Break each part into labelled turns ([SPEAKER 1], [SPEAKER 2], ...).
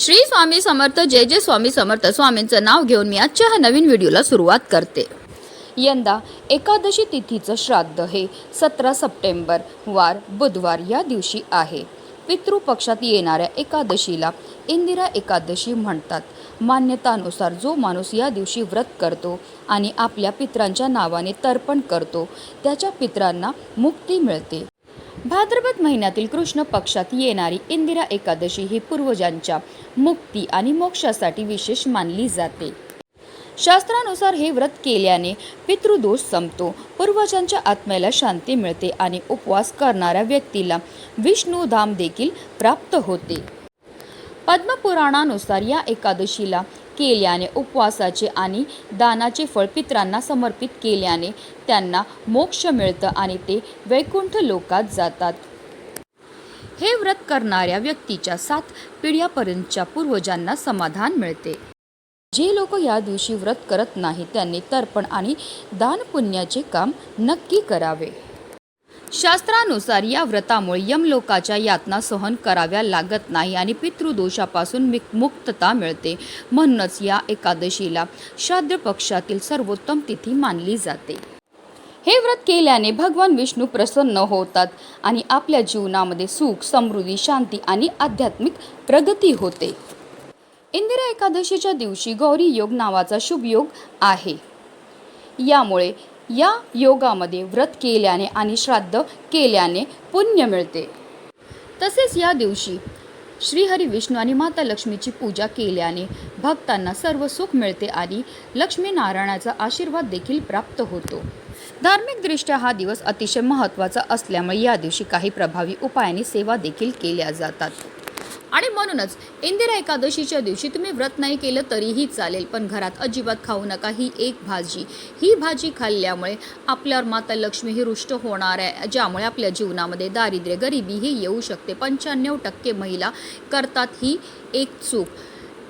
[SPEAKER 1] श्री स्वामी समर्थ जय जय स्वामी समर्थ. स्वामींचं नाव घेऊन मी आजच्या ह्या नवीन व्हिडिओला सुरुवात करते. यंदा एकादशी तिथीचं श्राद्ध हे सतरा सप्टेंबर वार बुधवार या दिवशी आहे. पितृपक्षात येणाऱ्या एकादशीला इंदिरा एकादशी म्हणतात. मान्यतानुसार जो माणूस या दिवशी व्रत करतो आणि आपल्या पित्रांच्या नावाने तर्पण करतो त्याच्या पित्रांना मुक्ती मिळते. भाद्रपद महिन्यातील कृष्ण पक्षात येणारी इंदिरा एकादशी ही पूर्वजांच्या मुक्ती आणि मोक्षासाठी विशेष मानली जाते. शास्त्रानुसार हे व्रत केल्याने पितृदोष संपतो. पूर्वजांच्या आत्म्याला शांती मिळते आणि उपवास करणाऱ्या व्यक्तीला विष्णुधाम देखील प्राप्त होते. पद्मपुराणानुसार या एकादशीला केल्याने उपवासाचे आणि दानाचे फळ पित्रांना समर्पित केल्याने त्यांना मोक्ष मिळतं आणि ते वैकुंठ लोकात जातात. हे व्रत करणाऱ्या व्यक्तीच्या सात पिढ्यापर्यंतच्या पूर्वजांना समाधान मिळते. जे लोक या दिवशी व्रत करत नाही त्यांनी तर्पण आणि दानपुण्याचे काम नक्की करावे. शास्त्रानुसार या व्रतामुळे यमलोकाच्या यातना सहन कराव्या लागत नाही आणि पितृदोषापासून मुक्तता मिळते म्हणूनच या एकादशीला श्राद्ध पक्षातील सर्वोत्तम तिथी मानली जाते. हे व्रत केल्याने भगवान विष्णू प्रसन्न होतात आणि आपल्या जीवनामध्ये सुख समृद्धी शांती आणि आध्यात्मिक प्रगती होते. इंदिरा एकादशीच्या दिवशी गौरी योग नावाचा शुभ योग आहे. यामुळे या योगामध्ये व्रत केल्याने आणि श्राद्ध केल्याने पुण्य मिळते. तसेच या दिवशी श्रीहरी विष्णू आणि माता लक्ष्मीची पूजा केल्याने भक्तांना सर्व सुख मिळते आणि लक्ष्मीनारायणाचा आशीर्वाद देखील प्राप्त होतो. धार्मिकदृष्ट्या हा दिवस अतिशय महत्त्वाचा असल्यामुळे या दिवशी काही प्रभावी उपायाने सेवा देखील केल्या जातात. आणि म्हणूनच इंदिरा एकादशीच्या दिवशी तुम्ही व्रत नाही केलं तरीही चालेल पण घरात अजिबात खाऊ नका ही एक भाजी. ही भाजी खाल्ल्यामुळे आपल्यावर माता लक्ष्मी ही रुष्ट होणार आहे ज्यामुळे आपल्या जीवनामध्ये दारिद्र्य गरिबी ही येऊ शकते. पंच्याण्णव टक्के महिला करतात ही एक चूक.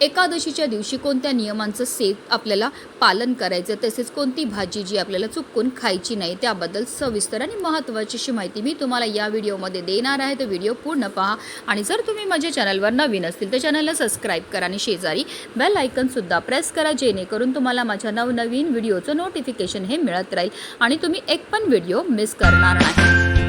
[SPEAKER 1] एकादशीच्या दिवशी कोणत्या नियमांचं सेफ आपल्याला पालन करायचं? तसेच कोणती भाजी जी आपल्याला चुकून खायची नाही त्याबद्दल सविस्तर आणि महत्त्वाची अशी माहिती मी तुम्हाला या व्हिडिओमध्ये देणार आहे. तर व्हिडिओ पूर्ण पहा आणि जर तुम्ही माझ्या चॅनलवर नवीन असतील तर चॅनलला सबस्क्राईब करा आणि शेजारी बेल आयकनसुद्धा प्रेस करा जेणेकरून तुम्हाला माझ्या नवनवीन व्हिडिओचं नोटिफिकेशन हे मिळत राहील आणि तुम्ही एक पण व्हिडिओ मिस करणार नाही.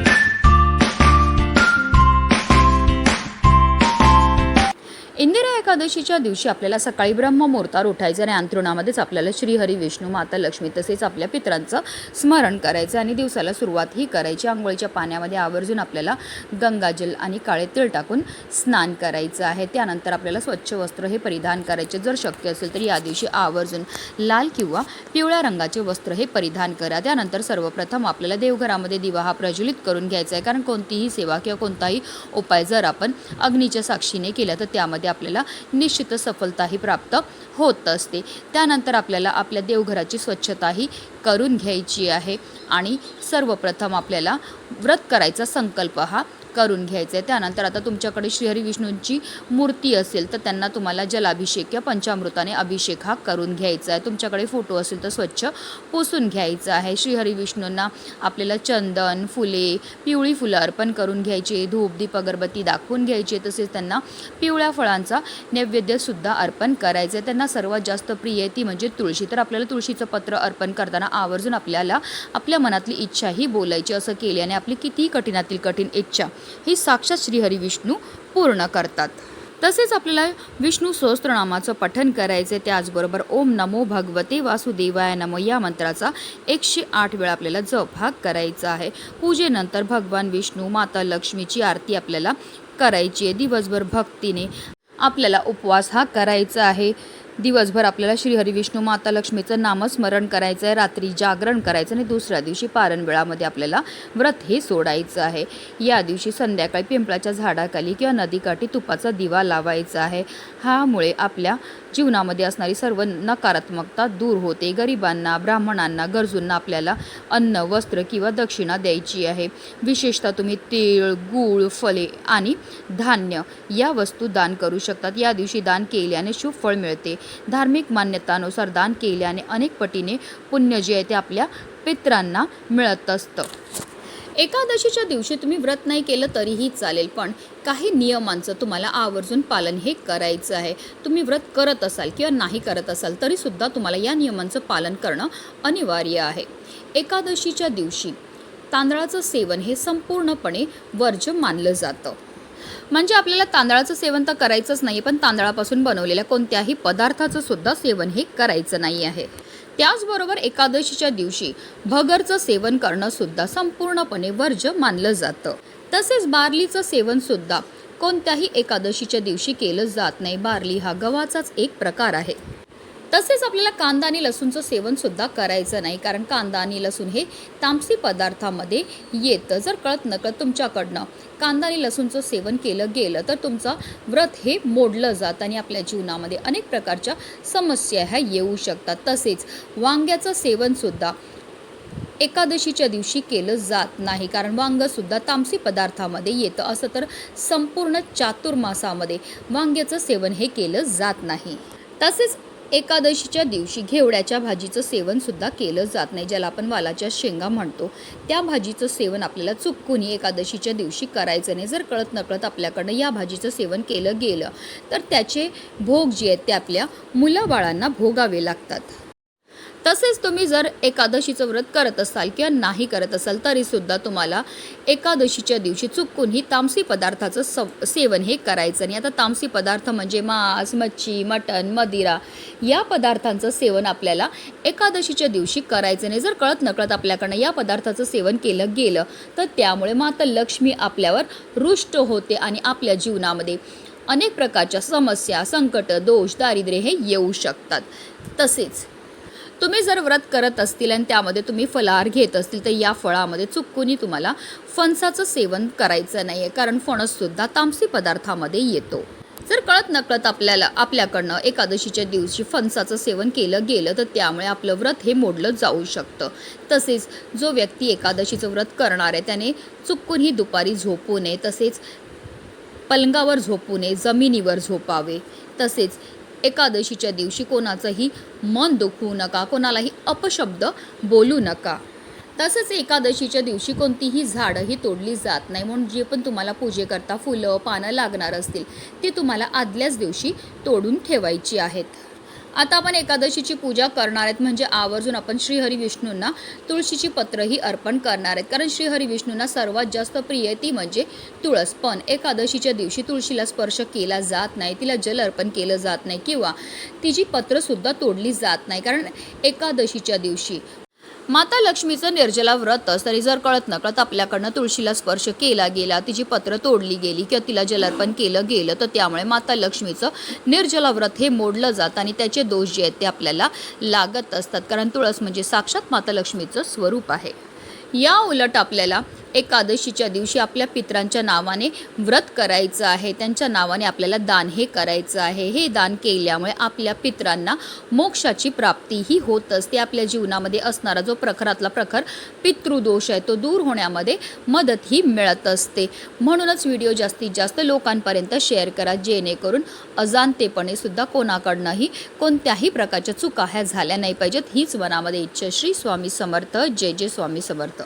[SPEAKER 1] इंदिरा एकादशीच्या दिवशी आपल्याला सकाळी ब्रह्ममुहूर्तावर उठायचं आणि अंतरुणामध्येच आपल्याला श्रीहरी विष्णू माता लक्ष्मी तसेच आपल्या पित्रांचं स्मरण करायचं आणि दिवसाला सुरुवात ही करायची. आंघोळीच्या पाण्यामध्ये आवर्जून आपल्याला गंगाजल आणि काळे तीळ टाकून स्नान करायचं आहे. त्यानंतर आपल्याला स्वच्छ वस्त्र हे परिधान करायचे. जर शक्य असेल तर या दिवशी आवर्जून लाल किंवा पिवळ्या रंगाचे वस्त्र हे परिधान करा. त्यानंतर सर्वप्रथम आपल्याला देवघरामध्ये दिवा हा प्रज्वलित करून घ्यायचा आहे. कारण कोणतीही सेवा किंवा कोणताही उपाय जर आपण अग्नीच्या साक्षीने केला तर त्यामध्ये आपल्याला निश्चित सफलताही प्राप्त होत असते. त्यानंतर आपल्याला आपल्या देवघराची स्वच्छताही करून घ्यायची आहे. आणि सर्वप्रथम आपल्याला व्रत करायचा संकल्प हा करून घ्यायचं. आहे त्यानंतर आता तुमच्याकडे श्रीहरी विष्णूंची मूर्ती असेल तर त्यांना तुम्हाला जलाभिषेक किंवा पंचामृताने अभिषेक हा करून घ्यायचा आहे. तुमच्याकडे फोटो असेल तर स्वच्छ पुसून घ्यायचा आहे. श्रीहरी विष्णूंना आपल्याला चंदन फुले पिवळी फुलं अर्पण करून घ्यायची धूप दीप अगरबत्ती दाखवून घ्यायची तसेच त्यांना पिवळ्या फळांचा नैवेद्यसुद्धा अर्पण करायचं. आहे त्यांना सर्वात जास्त प्रिय आहे ती म्हणजे तुळशी. तर आपल्याला तुळशीचं पत्र अर्पण करताना आवर्जून आपल्याला आपल्या मनातली इच्छा ही बोलायची. असं केल्याने आपली कितीही कठीणातील कठीण इच्छा ही साक्षात श्रीहरी विष्णू पूर्ण करतात. तसेच आपल्याला विष्णू सहस्त्रनामाचं पठन करायचे त्याचबरोबर ओम नमो भगवते वासुदेवाय नमो या मंत्राचा एकशे आठ वेळा आपल्याला जप हा करायचा आहे. पूजेनंतर भगवान विष्णू माता लक्ष्मीची आरती आपल्याला करायची आहे. दिवसभर भक्तीने आपल्याला उपवास हा करायचा आहे. दिवसभर आपल्याला श्रीहरी विष्णू माता लक्ष्मीचं नामस्मरण करायचं आहे रात्री जागरण करायचं आणि दुसऱ्या दिवशी पारण वेळामध्ये आपल्याला व्रत हे सोडायचं आहे. या दिवशी संध्याकाळी पिंपळाच्या झाडाखाली किंवा नदीकाठी तुपाचा दिवा लावायचा आहे. ह्यामुळे आपल्या जीवनामध्ये असणारी सर्व नकारात्मकता दूर होते. गरिबांना ब्राह्मणांना गरजूंना आपल्याला अन्न वस्त्र किंवा दक्षिणा द्यायची आहे. विशेषतः तुम्ही तीळ गूळ फले आणि धान्य या वस्तू दान करू शकतात. या दिवशी दान केल्याने शुभ फळ मिळते. धार्मिक मान्यतानुसार दान केल्याने अनेक पटीने पुण्य जे आहे ते आपल्या पित्रांना मिळत असतं. एकादशीच्या दिवशी तुम्ही व्रत नाही केलं तरीही चालेल पण काही नियमांचं तुम्हाला आवर्जून पालन हे करायचं आहे. तुम्ही व्रत करत असाल किंवा नाही करत असाल तरीसुद्धा तुम्हाला या नियमांचं पालन करणं अनिवार्य आहे. एकादशीच्या दिवशी तांदळाचं सेवन हे संपूर्णपणे वर्ज्य मानलं जातं. म्हणजे आपल्याला तांदळाचं सेवन तर करायचंच नाही पण तांदळापासून बनवलेल्या कोणत्याही पदार्थाचं सुद्धा सेवन हे करायचं नाही आहे त्याचबरोबर एकादशीच्या दिवशी भगरचं सेवन करणं सुद्धा संपूर्णपणे वर्ज्य मानलं जातं. तसेच बार्लीचं सेवन सुद्धा कोणत्याही एकादशीच्या दिवशी केलं जात नाही. बार्ली हा गव्हाचाच एक प्रकार आहे. तसेच आपल्याला कांदा आणि लसूणचं सेवन सुद्धा करायचं नाही कारण कांदा आणि लसूण हे तामसी पदार्थामध्ये येतं. जर कळत नकळत तुमच्याकडनं कांदा आणि लसूणचं सेवन केलं गेलं तर तुमचं व्रत हे मोडलं जातं आणि आपल्या जीवनामध्ये अनेक प्रकारच्या समस्या ह्या येऊ शकतात. तसेच वांग्याचं सेवनसुद्धा एकादशीच्या दिवशी केलं जात नाही. कारण वांगंसुद्धा तामसी पदार्थामध्ये येतं. असं तर संपूर्ण चातुर्मासामध्ये वांग्याचं सेवन हे केलं जात नाही. तसेच एकादशीच्या दिवशी घेवड्याच्या भाजीचं सेवनसुद्धा केलं जात नाही ज्याला आपण वालाच्या शेंगा म्हणतो. त्या भाजीचं सेवन आपल्याला चुकूनही एकादशीच्या दिवशी करायचं नाही. जर कळत नकळत आपल्याकडनं या भाजीचं सेवन केलं गेलं तर त्याचे भोग जे आहेत ते आपल्या मुलाबाळांना भोगावे लागतात. तसेच तुम्ही जर एकादशीचं व्रत करत असाल किंवा नाही करत असाल तरीसुद्धा तुम्हाला एकादशीच्या दिवशी चुकूनही तामसी पदार्थाचं सव सेवन हे करायचं. नाही आता तामसी पदार्थ म्हणजे मांस मच्छी मटण मदिरा या पदार्थांचं सेवन आपल्याला एकादशीच्या दिवशी करायचं नाही. जर कळत नकळत आपल्याकडनं या पदार्थाचं सेवन केलं गेलं तर त्यामुळे माता लक्ष्मी आपल्यावर रुष्ट होते आणि आपल्या जीवनामध्ये अनेक प्रकारच्या समस्या संकट दोष दारिद्र्य हे येऊ शकतात. तसेच तुम्ही जर व्रत करत असतील आणि त्यामध्ये तुम्ही फलाहार घेत असतील तर या फळामध्ये चुकूनही तुम्हाला फणसाचं सेवन करायचं नाही आहे कारण फणससुद्धा तामसी पदार्थामध्ये येतो. जर कळत नकळत आपल्याला आपल्याकडनं एकादशीच्या दिवशी फणसाचं सेवन केलं गेलं तर त्यामुळे आपलं व्रत हे मोडलं जाऊ शकतं. तसेच जो व्यक्ती एकादशीचं व्रत करणार आहे त्याने चुकूनही दुपारी झोपू नये. तसेच पलंगावर झोपू नये जमिनीवर झोपावे. तसेच एकादशीच्या दिवशी कोणाचंही मन दुखवू नका कोणालाही अपशब्द बोलू नका. तसंच एकादशीच्या दिवशी कोणतीही झाडंही तोडली जात नाही. म्हणून जे पण तुम्हाला पूजेकरता फुलं पानं लागणार असतील ती तुम्हाला आदल्याच दिवशी तोडून ठेवायची आहेत. आता आपण एकादशीची पूजा करणार आहेत. म्हणजे आवर्जून आपण श्रीहरी विष्णूंना तुळशीची पत्रही अर्पण करणार आहेत. कारण श्रीहरी विष्णूंना सर्वात जास्त प्रिय ती म्हणजे तुळस. पण एकादशीच्या दिवशी तुळशीला स्पर्श केला जात नाही. तिला जल अर्पण केलं जात नाही. किंवा तिची पत्रसुद्धा तोडली जात नाही. कारण एकादशीच्या दिवशी माता लक्ष्मीचं निर्जला व्रत तरी जर कळत नकळत आपल्याकडनं तुळशीला स्पर्श केला गेला तिची पत्र तोडली गेली किंवा तिला जलार्पण केलं गेलं तर त्यामुळे माता लक्ष्मीचं निर्जला व्रत हे मोडलं जातं आणि त्याचे दोष जे आहेत ते आपल्याला लागत असतात. कारण तुळस म्हणजे साक्षात माता लक्ष्मीचं स्वरूप आहे. या उलट आपल्याला एकादशीच्या दिवशी आपल्या पित्रांच्या नावाने व्रत करायचं आहे. त्यांच्या नावाने आपल्याला दान हे करायचं आहे. हे दान केल्यामुळे आपल्या पित्रांना मोक्षाची प्राप्तीही होत असते. आपल्या जीवनामध्ये असणारा जो प्रखरातला प्रखर पितृदोष आहे तो दूर होण्यामध्ये मदतही मिळत असते. म्हणूनच व्हिडिओ जास्तीत जास्त लोकांपर्यंत शेअर करा. जेणेकरून अजाणतेपणे सुद्धा कोणाकडनंही कोणत्याही प्रकारच्या चुका ह्या झाल्या नाही पाहिजेत. हीच मनामध्ये इच्छा. श्री स्वामी समर्थ. जय जय स्वामी समर्थ.